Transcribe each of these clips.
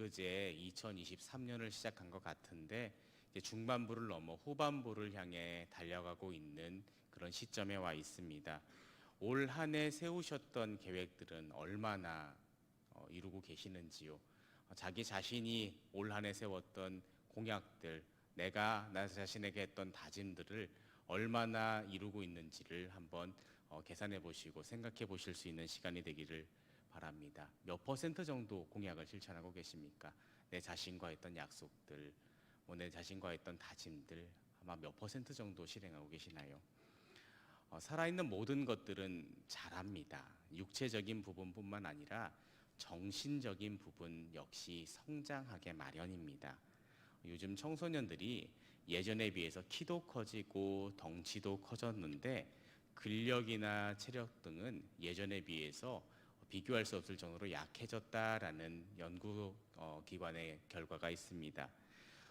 엊그제 2023년을 시작한 것 같은데 중반부를 넘어 후반부를 향해 달려가고 있는 그런 시점에 와 있습니다. 올 한 해 세우셨던 계획들은 얼마나 어, 이루고 계시는지요? 어, 자기 자신이 올 한 해 세웠던 공약들, 내가 나 자신에게 했던 다짐들을 얼마나 이루고 있는지를 한번 어, 계산해 보시고 생각해 보실 수 있는 시간이 되기를 바랍니다. 몇 퍼센트 정도 공약을 실천하고 계십니까? 내 자신과 했던 약속들, 뭐 내 자신과 했던 다짐들 아마 몇 퍼센트 정도 실행하고 계시나요? 어, 살아있는 모든 것들은 잘합니다. 육체적인 부분뿐만 아니라 정신적인 부분 역시 성장하게 마련입니다. 요즘 청소년들이 예전에 비해서 키도 커지고 덩치도 커졌는데 근력이나 체력 등은 예전에 비해서 비교할 수 없을 정도로 약해졌다라는 연구 어, 기관의 결과가 있습니다.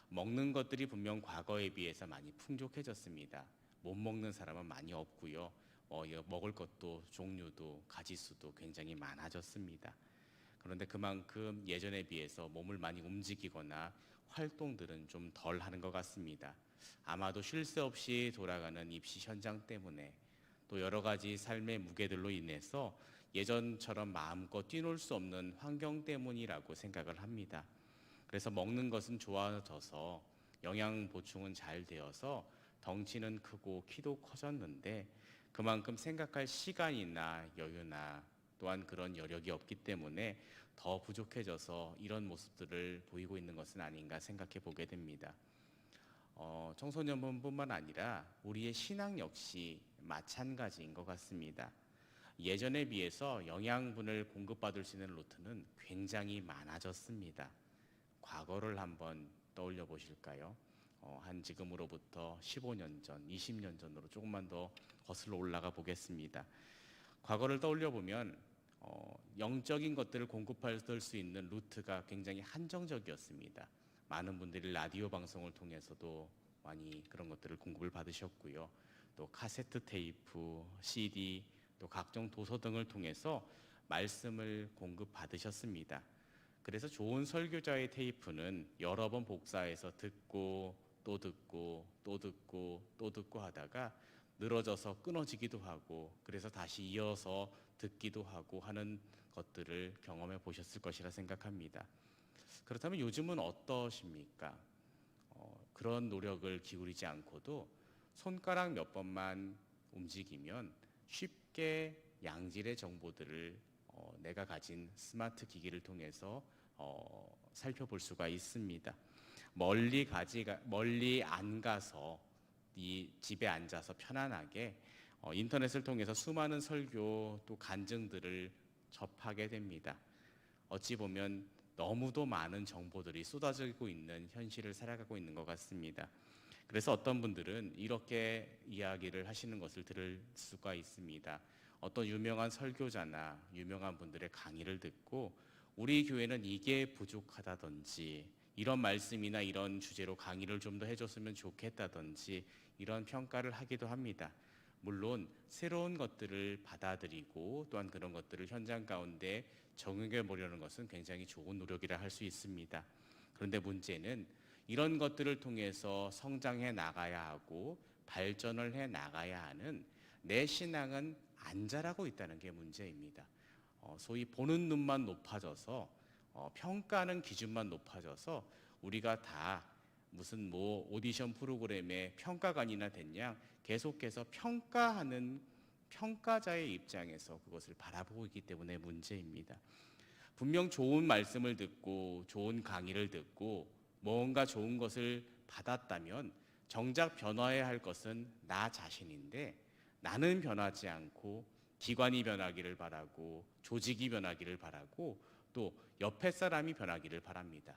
먹는 것들이 분명 과거에 비해서 많이 풍족해졌습니다. 못 먹는 사람은 많이 없고요. 어, 여- 먹을 것도 종류도 가지수도 굉장히 많아졌습니다. 그런데 그만큼 예전에 비해서 몸을 많이 움직이거나 활동들은 좀 덜 하는 것 같습니다. 아마도 쉴 새 없이 돌아가는 입시 현장 때문에 또 여러 가지 삶의 무게들로 인해서 예전처럼 마음껏 뛰놀 수 없는 환경 때문이라고 생각을 합니다. 그래서 먹는 것은 좋아져서 영양 보충은 잘 되어서 덩치는 크고 키도 커졌는데 그만큼 생각할 시간이나 여유나 또한 그런 여력이 없기 때문에 더 부족해져서 이런 모습들을 보이고 있는 것은 아닌가 생각해 보게 됩니다. 어, 청소년뿐만 아니라 우리의 신앙 역시 마찬가지인 것 같습니다. 예전에 비해서 영양분을 공급받을 수 있는 루트는 굉장히 많아졌습니다. 과거를 한번 떠올려 보실까요? 어, 한 지금으로부터 15년 전, 20년 전으로 조금만 더 거슬러 올라가 보겠습니다. 과거를 떠올려 보면 어, 영적인 것들을 공급할 수 있는 루트가 굉장히 한정적이었습니다. 많은 분들이 라디오 방송을 통해서도 많이 그런 것들을 공급을 받으셨고요. 또 카세트 테이프, CD, 또 각종 도서 등을 통해서 말씀을 공급받으셨습니다. 그래서 좋은 설교자의 테이프는 여러 번 복사해서 듣고 또 듣고 또 듣고 또 듣고 하다가 늘어져서 끊어지기도 하고 그래서 다시 이어서 듣기도 하고 하는 것들을 경험해 보셨을 것이라 생각합니다. 그렇다면 요즘은 어떠십니까? 어, 그런 노력을 기울이지 않고도 손가락 몇 번만 움직이면 쉽게 양질의 정보들을 어, 내가 가진 스마트 기기를 통해서 어, 살펴볼 수가 있습니다. 멀리 가지 멀리 안 가서 이 집에 앉아서 편안하게 어, 인터넷을 통해서 수많은 설교 또 간증들을 접하게 됩니다. 어찌 보면 너무도 많은 정보들이 쏟아지고 있는 현실을 살아가고 있는 것 같습니다. 그래서 어떤 분들은 이렇게 이야기를 하시는 것을 들을 수가 있습니다. 어떤 유명한 설교자나 유명한 분들의 강의를 듣고 우리 교회는 이게 부족하다든지 이런 말씀이나 이런 주제로 강의를 좀 더 해줬으면 좋겠다든지 이런 평가를 하기도 합니다. 물론 새로운 것들을 받아들이고 또한 그런 것들을 현장 가운데 적용해 보려는 것은 굉장히 좋은 노력이라 할 수 있습니다. 그런데 문제는 이런 것들을 통해서 성장해 나가야 하고 발전을 해 나가야 하는 내 신앙은 안 자라고 있다는 게 문제입니다. 어, 소위 보는 눈만 높아져서 어, 평가하는 기준만 높아져서 우리가 다 무슨 뭐 오디션 프로그램의 평가관이나 됐냐 계속해서 평가하는 평가자의 입장에서 그것을 바라보고 있기 때문에 문제입니다. 분명 좋은 말씀을 듣고 좋은 강의를 듣고 뭔가 좋은 것을 받았다면 정작 변화해야 할 것은 나 자신인데 나는 변하지 않고 기관이 변하기를 바라고 조직이 변하기를 바라고 또 옆에 사람이 변하기를 바랍니다.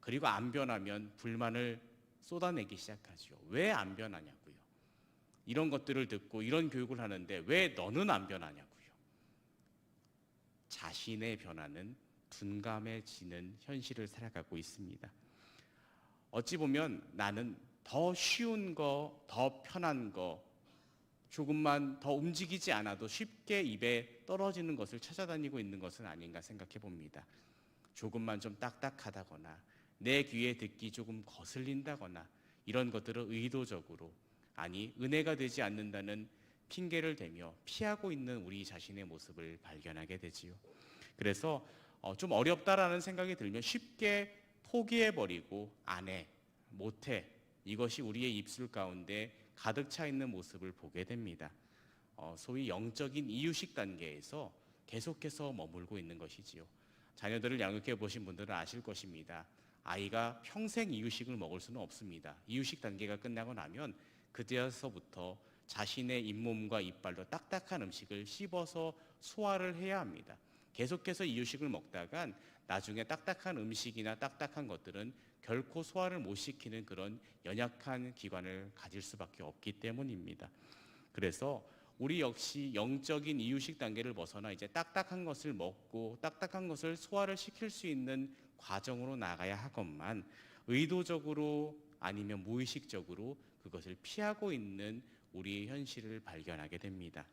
그리고 안 변하면 불만을 쏟아내기 시작하죠. 왜 안 변하냐고요. 이런 것들을 듣고 이런 교육을 하는데 왜 너는 안 변하냐고요. 자신의 변화는 둔감해지는 현실을 살아가고 있습니다. 어찌 보면 나는 더 쉬운 거, 더 편한 거, 조금만 더 움직이지 않아도 쉽게 입에 떨어지는 것을 찾아다니고 있는 것은 아닌가 생각해 봅니다. 조금만 좀 딱딱하다거나 내 귀에 듣기 조금 거슬린다거나 이런 것들을 의도적으로 아니 은혜가 되지 않는다는 핑계를 대며 피하고 있는 우리 자신의 모습을 발견하게 되지요. 그래서 어, 좀 어렵다라는 생각이 들면 쉽게 포기해 버리고 안 해, 못 해. 이것이 우리의 입술 가운데 가득 차 있는 모습을 보게 됩니다. 어, 소위 영적인 이유식 단계에서 계속해서 머물고 있는 것이지요. 자녀들을 양육해 보신 분들은 아실 것입니다. 아이가 평생 이유식을 먹을 수는 없습니다. 이유식 단계가 끝나고 나면 그때서부터 자신의 잇몸과 이빨로 딱딱한 음식을 씹어서 소화를 해야 합니다. 계속해서 이유식을 먹다간 나중에 딱딱한 음식이나 딱딱한 것들은 결코 소화를 못 시키는 그런 연약한 기관을 가질 수밖에 없기 때문입니다. 그래서 우리 역시 영적인 이유식 단계를 벗어나 이제 딱딱한 것을 먹고 딱딱한 것을 소화를 시킬 수 있는 과정으로 나가야 하건만 의도적으로 아니면 무의식적으로 그것을 피하고 있는 우리의 현실을 발견하게 됩니다.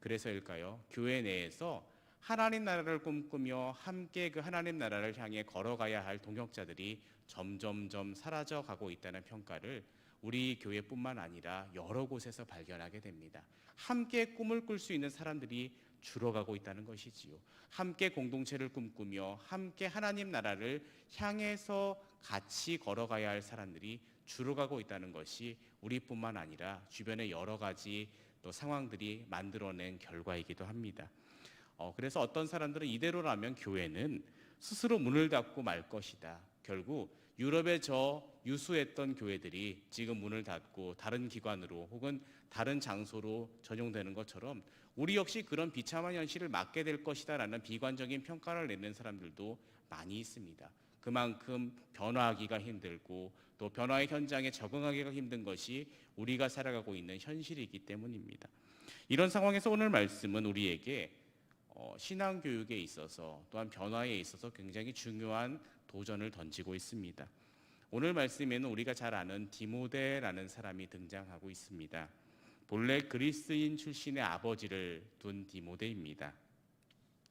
그래서일까요? 교회 내에서 하나님 나라를 꿈꾸며 함께 그 하나님 나라를 향해 걸어가야 할 동역자들이 점점점 사라져 가고 있다는 평가를 우리 교회뿐만 아니라 여러 곳에서 발견하게 됩니다. 함께 꿈을 꿀 수 있는 사람들이 줄어가고 있다는 것이지요. 함께 공동체를 꿈꾸며 함께 하나님 나라를 향해서 같이 걸어가야 할 사람들이 줄어가고 있다는 것이 우리뿐만 아니라 주변의 여러 가지 또 상황들이 만들어낸 결과이기도 합니다. 어, 그래서 어떤 사람들은 이대로라면 교회는 스스로 문을 닫고 말 것이다. 결국 유럽에 저 유수했던 교회들이 지금 문을 닫고 다른 기관으로 혹은 다른 장소로 전용되는 것처럼 우리 역시 그런 비참한 현실을 맞게 될 것이다라는 비관적인 평가를 내는 사람들도 많이 있습니다. 그만큼 변화하기가 힘들고 또 변화의 현장에 적응하기가 힘든 것이 우리가 살아가고 있는 현실이기 때문입니다. 이런 상황에서 오늘 말씀은 우리에게 어, 신앙 교육에 있어서 또한 변화에 있어서 굉장히 중요한 도전을 던지고 있습니다. 오늘 말씀에는 우리가 잘 아는 디모데라는 사람이 등장하고 있습니다. 본래 그리스인 출신의 아버지를 둔 디모데입니다.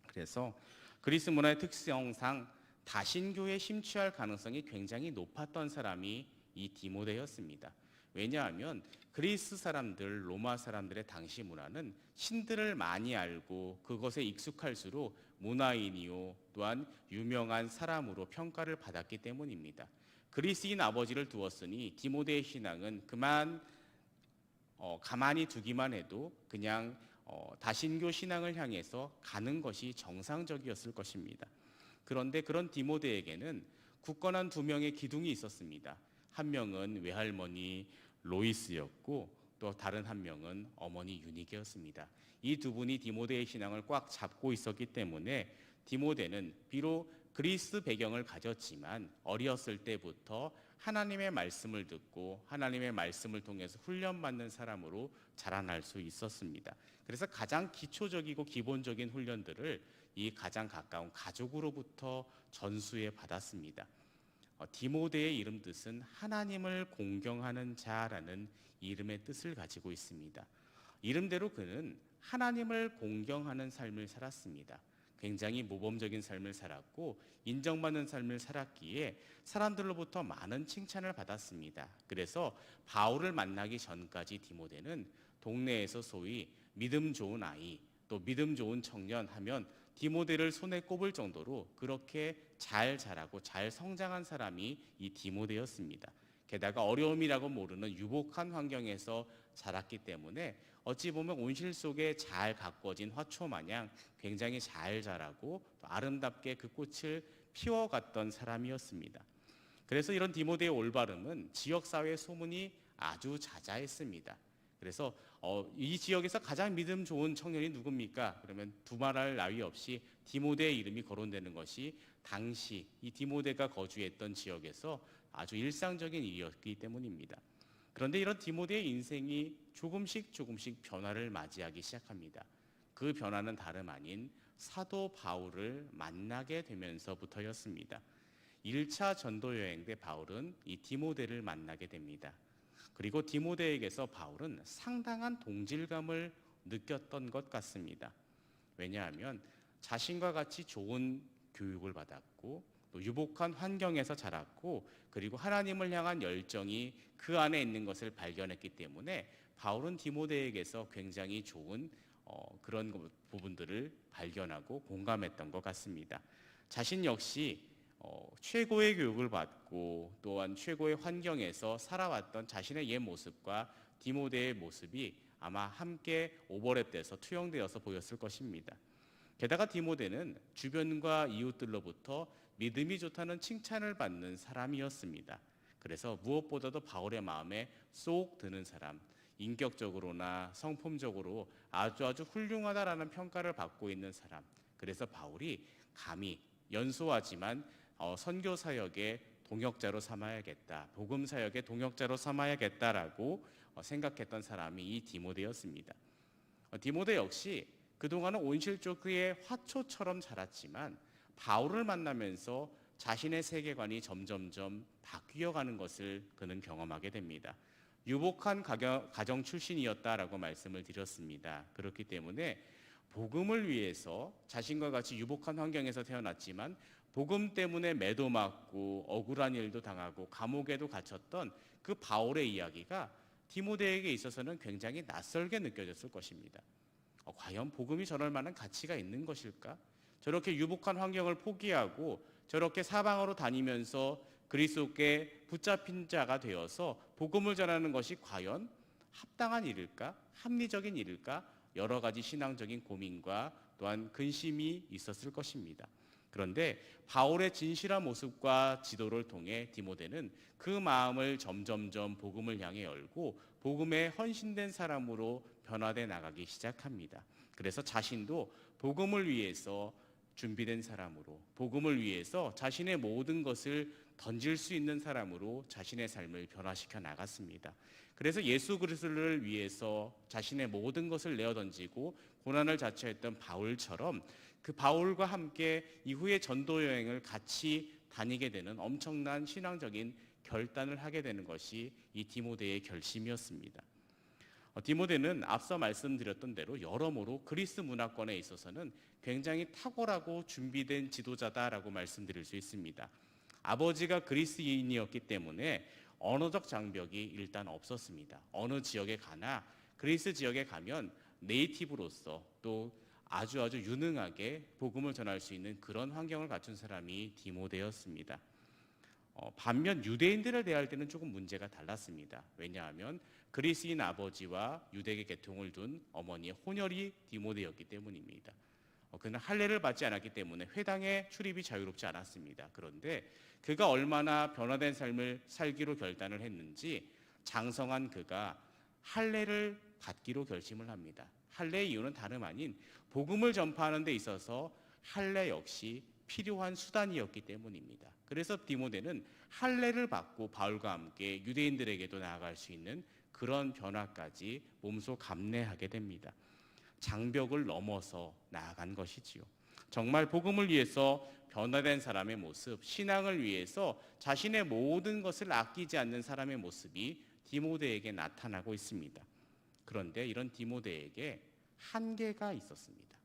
그래서 그리스 문화의 특성상 다신교에 심취할 가능성이 굉장히 높았던 사람이 이 디모데였습니다. 왜냐하면 그리스 사람들, 로마 사람들의 당시 문화는 신들을 많이 알고 그것에 익숙할수록 문화인이요 또한 유명한 사람으로 평가를 받았기 때문입니다. 그리스인 아버지를 두었으니 디모데의 신앙은 그만 어, 가만히 두기만 해도 그냥 어, 다신교 신앙을 향해서 가는 것이 정상적이었을 것입니다. 그런데 그런 디모데에게는 굳건한 두 명의 기둥이 있었습니다. 한 명은 외할머니 로이스였고 또 다른 한 명은 어머니 유니게였습니다. 이 두 분이 디모데의 신앙을 꽉 잡고 있었기 때문에 디모데는 비록 그리스 배경을 가졌지만 어렸을 때부터 하나님의 말씀을 듣고 하나님의 말씀을 통해서 훈련받는 사람으로 자라날 수 있었습니다. 그래서 가장 기초적이고 기본적인 훈련들을 이 가장 가까운 가족으로부터 전수해 받았습니다. 어, 디모데의 이름 뜻은 하나님을 공경하는 자라는 이름의 뜻을 가지고 있습니다. 이름대로 그는 하나님을 공경하는 삶을 살았습니다. 굉장히 모범적인 삶을 살았고 인정받는 삶을 살았기에 사람들로부터 많은 칭찬을 받았습니다. 그래서 바울을 만나기 전까지 디모데는 동네에서 소위 믿음 좋은 아이, 또 믿음 좋은 청년 하면 디모데를 손에 꼽을 정도로 그렇게 잘 자라고 잘 성장한 사람이 이 디모데였습니다. 게다가 어려움이라고 모르는 유복한 환경에서 자랐기 때문에 어찌 보면 온실 속에 잘 가꿔진 화초 마냥 굉장히 잘 자라고 또 아름답게 그 꽃을 피워갔던 사람이었습니다. 그래서 이런 디모데의 올바름은 지역 사회의 소문이 아주 자자했습니다. 그래서 어, 이 지역에서 가장 믿음 좋은 청년이 누굽니까? 그러면 두말할 나위 없이 디모데의 이름이 거론되는 것이 당시 이 디모데가 거주했던 지역에서 아주 일상적인 일이었기 때문입니다. 그런데 이런 디모데의 인생이 조금씩 조금씩 변화를 맞이하기 시작합니다. 그 변화는 다름 아닌 사도 바울을 만나게 되면서부터였습니다. 1차 전도 여행 때 바울은 이 디모데를 만나게 됩니다. 그리고 디모데에게서 바울은 상당한 동질감을 느꼈던 것 같습니다. 왜냐하면 자신과 같이 좋은 교육을 받았고 또 유복한 환경에서 자랐고 그리고 하나님을 향한 열정이 그 안에 있는 것을 발견했기 때문에 바울은 디모데에게서 굉장히 좋은 어, 그런 거- 부분들을 발견하고 공감했던 것 같습니다. 자신 역시 어, 최고의 교육을 받고 또한 최고의 환경에서 살아왔던 자신의 옛 모습과 디모데의 모습이 아마 함께 오버랩돼서 투영되어서 보였을 것입니다. 게다가 디모데는 주변과 이웃들로부터 믿음이 좋다는 칭찬을 받는 사람이었습니다. 그래서 무엇보다도 바울의 마음에 쏙 드는 사람, 인격적으로나 성품적으로 아주 아주 훌륭하다라는 평가를 받고 있는 사람. 그래서 바울이 감히 연소하지만 어, 선교 사역의 동역자로 삼아야겠다. 복음 사역의 동역자로 삼아야겠다라고 어, 생각했던 사람이 이 디모데였습니다. 어, 디모데 역시 그동안은 온실조그의 화초처럼 자랐지만 바울을 만나면서 자신의 세계관이 점점점 바뀌어가는 것을 그는 경험하게 됩니다. 유복한 가정 출신이었다라고 말씀을 드렸습니다. 그렇기 때문에 복음을 위해서 자신과 같이 유복한 환경에서 태어났지만 복음 때문에 매도 맞고 억울한 일도 당하고 감옥에도 갇혔던 그 바울의 이야기가 디모데에게 있어서는 굉장히 낯설게 느껴졌을 것입니다. 어, 과연 복음이 저럴 만한 가치가 있는 것일까? 저렇게 유복한 환경을 포기하고 저렇게 사방으로 다니면서 그리스도께 붙잡힌 자가 되어서 복음을 전하는 것이 과연 합당한 일일까? 합리적인 일일까? 여러 가지 신앙적인 고민과 또한 근심이 있었을 것입니다. 그런데 바울의 진실한 모습과 지도를 통해 디모데는 그 마음을 점점점 복음을 향해 열고 복음에 헌신된 사람으로 변화돼 나가기 시작합니다. 그래서 자신도 복음을 위해서 준비된 사람으로 복음을 위해서 자신의 모든 것을 던질 수 있는 사람으로 자신의 삶을 변화시켜 나갔습니다. 그래서 예수 그리스도를 위해서 자신의 모든 것을 내어 던지고 고난을 자처했던 바울처럼 그 바울과 함께 이후에 전도 여행을 같이 다니게 되는 엄청난 신앙적인 결단을 하게 되는 것이 이 디모데의 결심이었습니다. 어, 디모데는 앞서 말씀드렸던 대로 여러모로 그리스 문화권에 있어서는 굉장히 탁월하고 준비된 지도자다라고 말씀드릴 수 있습니다. 아버지가 그리스인이었기 때문에 언어적 장벽이 일단 없었습니다. 어느 지역에 가나 그리스 지역에 가면 네이티브로서 또 아주 아주 유능하게 복음을 전할 수 있는 그런 환경을 갖춘 사람이 디모데였습니다. 어, 반면 유대인들을 대할 때는 조금 문제가 달랐습니다. 왜냐하면 그리스인 아버지와 유대계 계통을 둔 어머니의 혼혈이 디모데였기 때문입니다. 어, 그는 할례를 받지 않았기 때문에 회당에 출입이 자유롭지 않았습니다. 그런데 그가 얼마나 변화된 삶을 살기로 결단을 했는지 장성한 그가 할례를 받기로 결심을 합니다. 할례의 이유는 다름 아닌 복음을 전파하는 데 있어서 할례 역시 필요한 수단이었기 때문입니다. 그래서 디모데는 할례를 받고 바울과 함께 유대인들에게도 나아갈 수 있는 그런 변화까지 몸소 감내하게 됩니다. 장벽을 넘어서 나아간 것이지요. 정말 복음을 위해서 변화된 사람의 모습, 신앙을 위해서 자신의 모든 것을 아끼지 않는 사람의 모습이 디모데에게 나타나고 있습니다. 그런데 이런 디모데에게 한계가 있었습니다.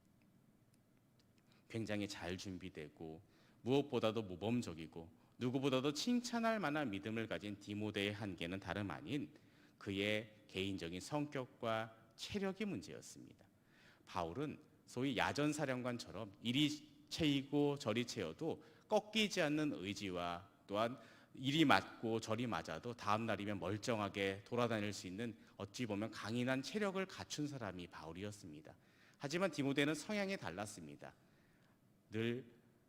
굉장히 잘 준비되고 무엇보다도 모범적이고 누구보다도 칭찬할 만한 믿음을 가진 디모데의 한계는 다름 아닌 그의 개인적인 성격과 체력이 문제였습니다. 바울은 소위 야전 사령관처럼 이리 채이고 저리 채여도 꺾이지 않는 의지와 또한 이리 맞고 저리 맞아도 다음 날이면 멀쩡하게 돌아다닐 수 있는 어찌 보면 강인한 체력을 갖춘 사람이 바울이었습니다. 하지만 디모데는 성향이 달랐습니다. 늘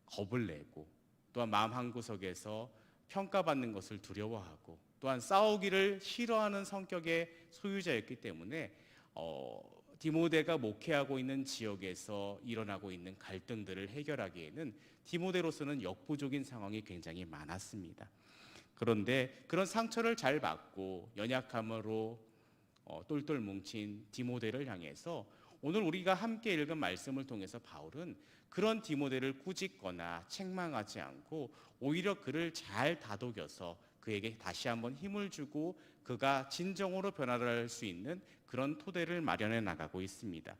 겁을 내고 또한 마음 한 구석에서 평가받는 것을 두려워하고 또한 싸우기를 싫어하는 성격의 소유자였기 때문에 어, 디모데가 목회하고 있는 지역에서 일어나고 있는 갈등들을 해결하기에는 디모데로서는 역부족인 상황이 굉장히 많았습니다. 그런데 그런 상처를 잘 받고 연약함으로 어, 똘똘 뭉친 디모데를 향해서 오늘 우리가 함께 읽은 말씀을 통해서 바울은 그런 디모데를 꾸짖거나 책망하지 않고 오히려 그를 잘 다독여서 그에게 다시 한번 힘을 주고 그가 진정으로 변화를 할 수 있는 그런 토대를 마련해 나가고 있습니다.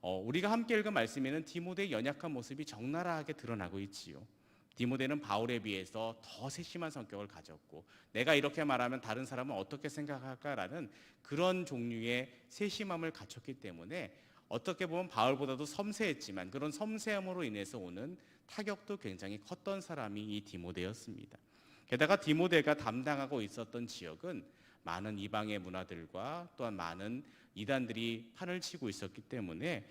어, 우리가 함께 읽은 말씀에는 디모데의 연약한 모습이 적나라하게 드러나고 있지요. 디모데는 바울에 비해서 더 세심한 성격을 가졌고 내가 이렇게 말하면 다른 사람은 어떻게 생각할까라는 그런 종류의 세심함을 갖췄기 때문에 어떻게 보면 바울보다도 섬세했지만 그런 섬세함으로 인해서 오는 타격도 굉장히 컸던 사람이 이 디모데였습니다. 게다가 디모데가 담당하고 있었던 지역은 많은 이방의 문화들과 또한 많은 이단들이 판을 치고 있었기 때문에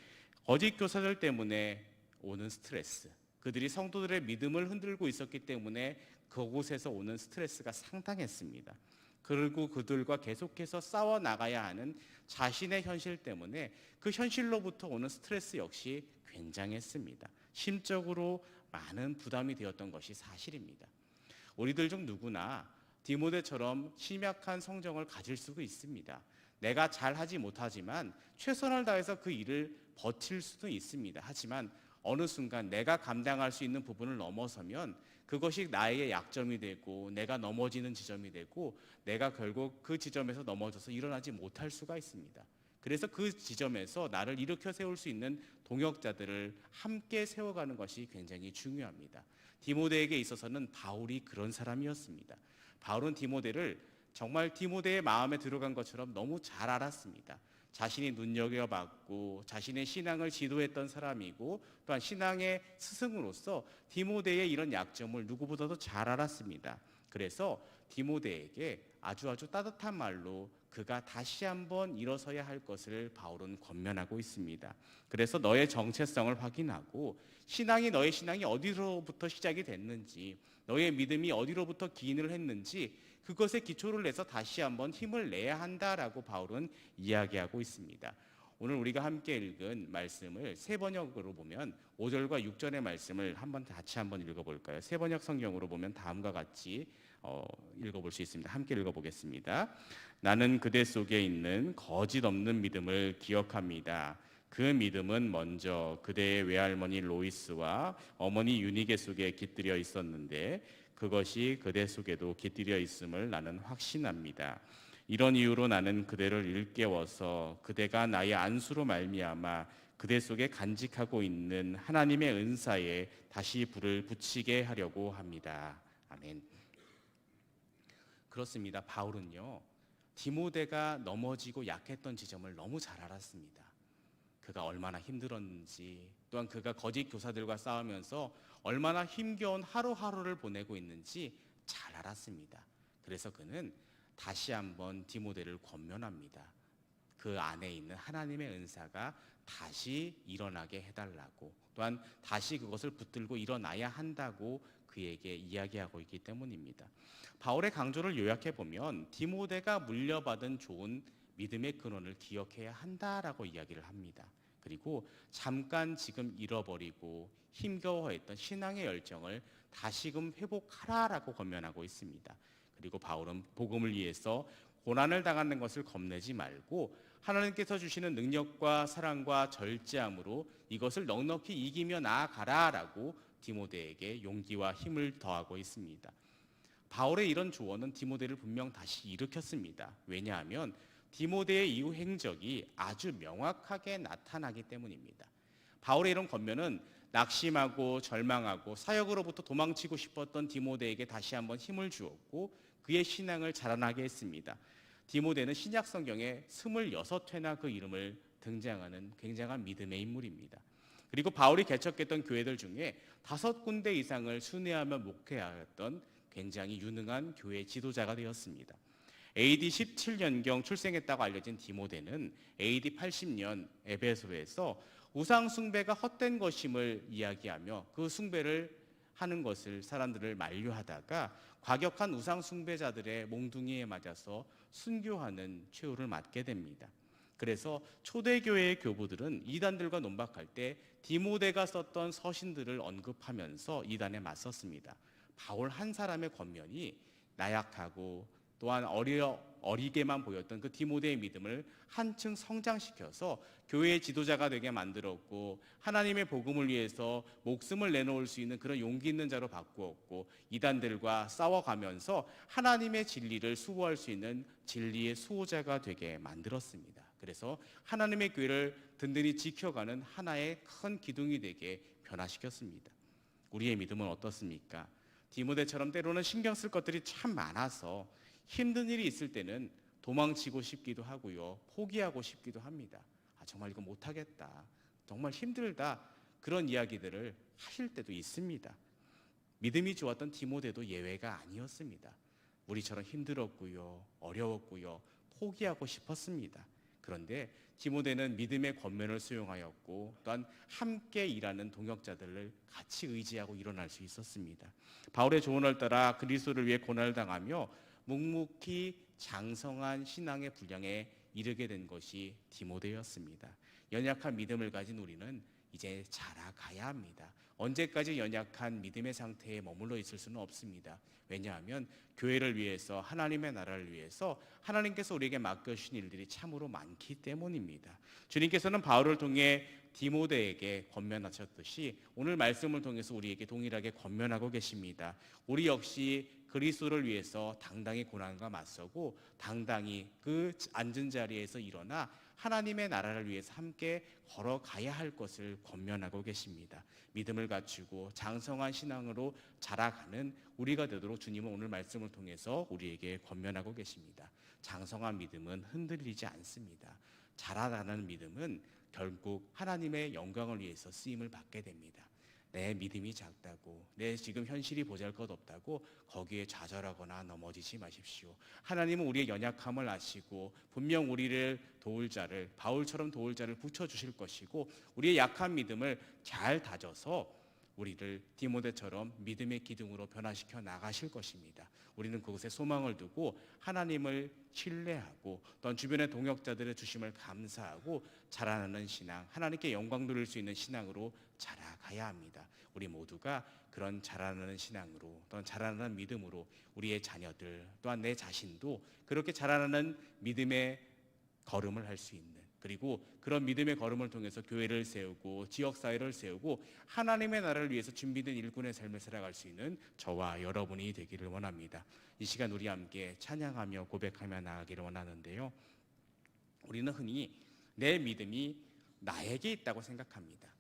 거짓 교사들 때문에 오는 스트레스, 그들이 성도들의 믿음을 흔들고 있었기 때문에 그곳에서 오는 스트레스가 상당했습니다. 그리고 그들과 계속해서 싸워 나가야 하는 자신의 현실 때문에 그 현실로부터 오는 스트레스 역시 굉장했습니다. 심적으로 많은 부담이 되었던 것이 사실입니다. 우리들 중 누구나 디모데처럼 심약한 성정을 가질 수도 있습니다. 내가 잘하지 못하지만 최선을 다해서 그 일을 버틸 수도 있습니다. 하지만 어느 순간 내가 감당할 수 있는 부분을 넘어서면 그것이 나의 약점이 되고 내가 넘어지는 지점이 되고 내가 결국 그 지점에서 넘어져서 일어나지 못할 수가 있습니다. 그래서 그 지점에서 나를 일으켜 세울 수 있는 동역자들을 함께 세워가는 것이 굉장히 중요합니다. 디모데에게 있어서는 바울이 그런 사람이었습니다. 바울은 디모데를 정말 디모데의 마음에 들어간 것처럼 너무 잘 알았습니다. 자신이 눈여겨봤고 자신의 신앙을 지도했던 사람이고 또한 신앙의 스승으로서 디모데의 이런 약점을 누구보다도 잘 알았습니다. 그래서 디모데에게 아주 아주 따뜻한 말로 그가 다시 한번 일어서야 할 것을 바울은 권면하고 있습니다. 그래서 너의 정체성을 확인하고 신앙이 너의 신앙이 어디로부터 시작이 됐는지 너의 믿음이 어디로부터 기인을 했는지 그것에 기초를 내서 다시 한번 힘을 내야 한다라고 바울은 이야기하고 있습니다. 오늘 우리가 함께 읽은 말씀을 세 번역으로 보면 5절과 6절의 말씀을 한번 같이 한번 읽어 볼까요? 세 번역 성경으로 보면 다음과 같이 어, 읽어볼 수 있습니다. 함께 읽어보겠습니다. 나는 그대 속에 있는 거짓 없는 믿음을 기억합니다. 그 믿음은 먼저 그대의 외할머니 로이스와 어머니 유니게 속에 깃들여 있었는데 그것이 그대 속에도 깃들여 있음을 나는 확신합니다. 이런 이유로 나는 그대를 일깨워서 그대가 나의 안수로 말미암아 그대 속에 간직하고 있는 하나님의 은사에 다시 불을 붙이게 하려고 합니다. 아멘. 그렇습니다. 바울은요. 디모데가 넘어지고 약했던 지점을 너무 잘 알았습니다. 그가 얼마나 힘들었는지 또한 그가 거짓 교사들과 싸우면서 얼마나 힘겨운 하루하루를 보내고 있는지 잘 알았습니다. 그래서 그는 다시 한번 디모데를 권면합니다. 그 안에 있는 하나님의 은사가 다시 일어나게 해달라고 또한 다시 그것을 붙들고 일어나야 한다고 그에게 이야기하고 있기 때문입니다. 바울의 강조를 요약해 보면 디모데가 물려받은 좋은 믿음의 근원을 기억해야 한다라고 이야기를 합니다. 그리고 잠깐 지금 잃어버리고 힘겨워했던 신앙의 열정을 다시금 회복하라라고 권면하고 있습니다. 그리고 바울은 복음을 위해서 고난을 당하는 것을 겁내지 말고 하나님께서 주시는 능력과 사랑과 절제함으로 이것을 넉넉히 이기며 나아가라라고 디모데에게 용기와 힘을 더하고 있습니다. 바울의 이런 조언은 디모데를 분명 다시 일으켰습니다. 왜냐하면 디모데의 이후 행적이 아주 명확하게 나타나기 때문입니다. 바울의 이런 권면은 낙심하고 절망하고 사역으로부터 도망치고 싶었던 디모데에게 다시 한번 힘을 주었고 그의 신앙을 자라나게 했습니다. 디모데는 신약 성경에 26회나 그 이름을 등장하는 굉장한 믿음의 인물입니다. 그리고 바울이 개척했던 교회들 중에 다섯 군데 이상을 순회하며 목회하였던 굉장히 유능한 교회 지도자가 되었습니다. AD 17년경 출생했다고 알려진 디모데는 AD 80년 에베소에서 우상 숭배가 헛된 것임을 이야기하며 그 숭배를 하는 것을 사람들을 만류하다가 과격한 우상 숭배자들의 몽둥이에 맞아서 순교하는 최후를 맞게 됩니다. 그래서 초대교회의 교부들은 이단들과 논박할 때 디모데가 썼던 서신들을 언급하면서 이단에 맞섰습니다. 바울 한 사람의 권면이 나약하고 또한 어려 어리게만 보였던 그 디모데의 믿음을 한층 성장시켜서 교회의 지도자가 되게 만들었고 하나님의 복음을 위해서 목숨을 내놓을 수 있는 그런 용기 있는 자로 바꾸었고 이단들과 싸워가면서 하나님의 진리를 수호할 수 있는 진리의 수호자가 되게 만들었습니다. 그래서 하나님의 교회를 든든히 지켜가는 하나의 큰 기둥이 되게 변화시켰습니다. 우리의 믿음은 어떻습니까? 디모데처럼 때로는 신경 쓸 것들이 참 많아서 힘든 일이 있을 때는 도망치고 싶기도 하고요. 포기하고 싶기도 합니다. 아, 정말 이거 못하겠다. 정말 힘들다. 그런 이야기들을 하실 때도 있습니다. 믿음이 좋았던 디모데도 예외가 아니었습니다. 우리처럼 힘들었고요. 어려웠고요. 포기하고 싶었습니다. 그런데 디모데는 믿음의 권면을 수용하였고 또한 함께 일하는 동역자들을 같이 의지하고 일어날 수 있었습니다. 바울의 조언을 따라 그리스도를 위해 고난을 당하며 묵묵히 장성한 신앙의 분량에 이르게 된 것이 디모데였습니다. 연약한 믿음을 가진 우리는 이제 자라가야 합니다. 언제까지 연약한 믿음의 상태에 머물러 있을 수는 없습니다. 왜냐하면 교회를 위해서 하나님의 나라를 위해서 하나님께서 우리에게 맡겨주신 일들이 참으로 많기 때문입니다. 주님께서는 바울을 통해 디모데에게 권면하셨듯이 오늘 말씀을 통해서 우리에게 동일하게 권면하고 계십니다. 우리 역시 그리스도를 위해서 당당히 고난과 맞서고 당당히 그 앉은 자리에서 일어나 하나님의 나라를 위해서 함께 걸어가야 할 것을 권면하고 계십니다. 믿음을 갖추고 장성한 신앙으로 자라가는 우리가 되도록 주님은 오늘 말씀을 통해서 우리에게 권면하고 계십니다. 장성한 믿음은 흔들리지 않습니다. 자라나는 믿음은 결국 하나님의 영광을 위해서 쓰임을 받게 됩니다. 내 믿음이 작다고, 내 지금 현실이 보잘 것 없다고 거기에 좌절하거나 넘어지지 마십시오. 하나님은 우리의 연약함을 아시고 분명 우리를 도울 자를 바울처럼 도울 자를 붙여 주실 것이고 우리의 약한 믿음을 잘 다져서 우리를 디모데처럼 믿음의 기둥으로 변화시켜 나가실 것입니다. 우리는 그곳에 소망을 두고 하나님을 신뢰하고 또한 주변의 동역자들의 주심을 감사하고 자라나는 신앙, 하나님께 영광 돌릴 수 있는 신앙으로 자라가야 합니다. 우리 모두가 그런 자라나는 신앙으로 또한 자라나는 믿음으로 우리의 자녀들 또한 내 자신도 그렇게 자라나는 믿음의 걸음을 할 수 있는 그리고 그런 믿음의 걸음을 통해서 교회를 세우고 지역 사회를 세우고 하나님의 나라를 위해서 준비된 일꾼의 삶을 살아갈 수 있는 저와 여러분이 되기를 원합니다. 이 시간 우리 함께 찬양하며 고백하며 나아가기를 원하는데요. 우리는 흔히 내 믿음이 나에게 있다고 생각합니다.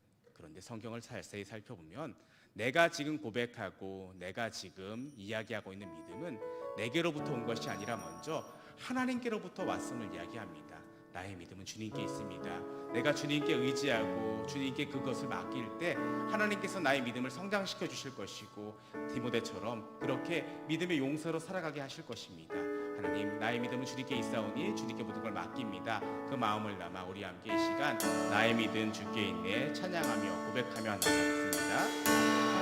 그런데 성경을 자세히 살펴보면 내가 지금 고백하고 내가 지금 이야기하고 있는 믿음은 내게로부터 온 것이 아니라 먼저 하나님께로부터 왔음을 이야기합니다. 나의 믿음은 주님께 있습니다. 내가 주님께 의지하고 주님께 그것을 맡길 때 하나님께서 나의 믿음을 성장시켜 주실 것이고 디모데처럼 그렇게 믿음의 용서로 살아가게 하실 것입니다. 하나님 나의 믿음은 주님께 있사오니 주님께 모든 걸 맡깁니다. 그 마음을 담아 우리 함께 이 시간 나의 믿음 주께 있네 찬양하며 고백하며 나가겠습니다.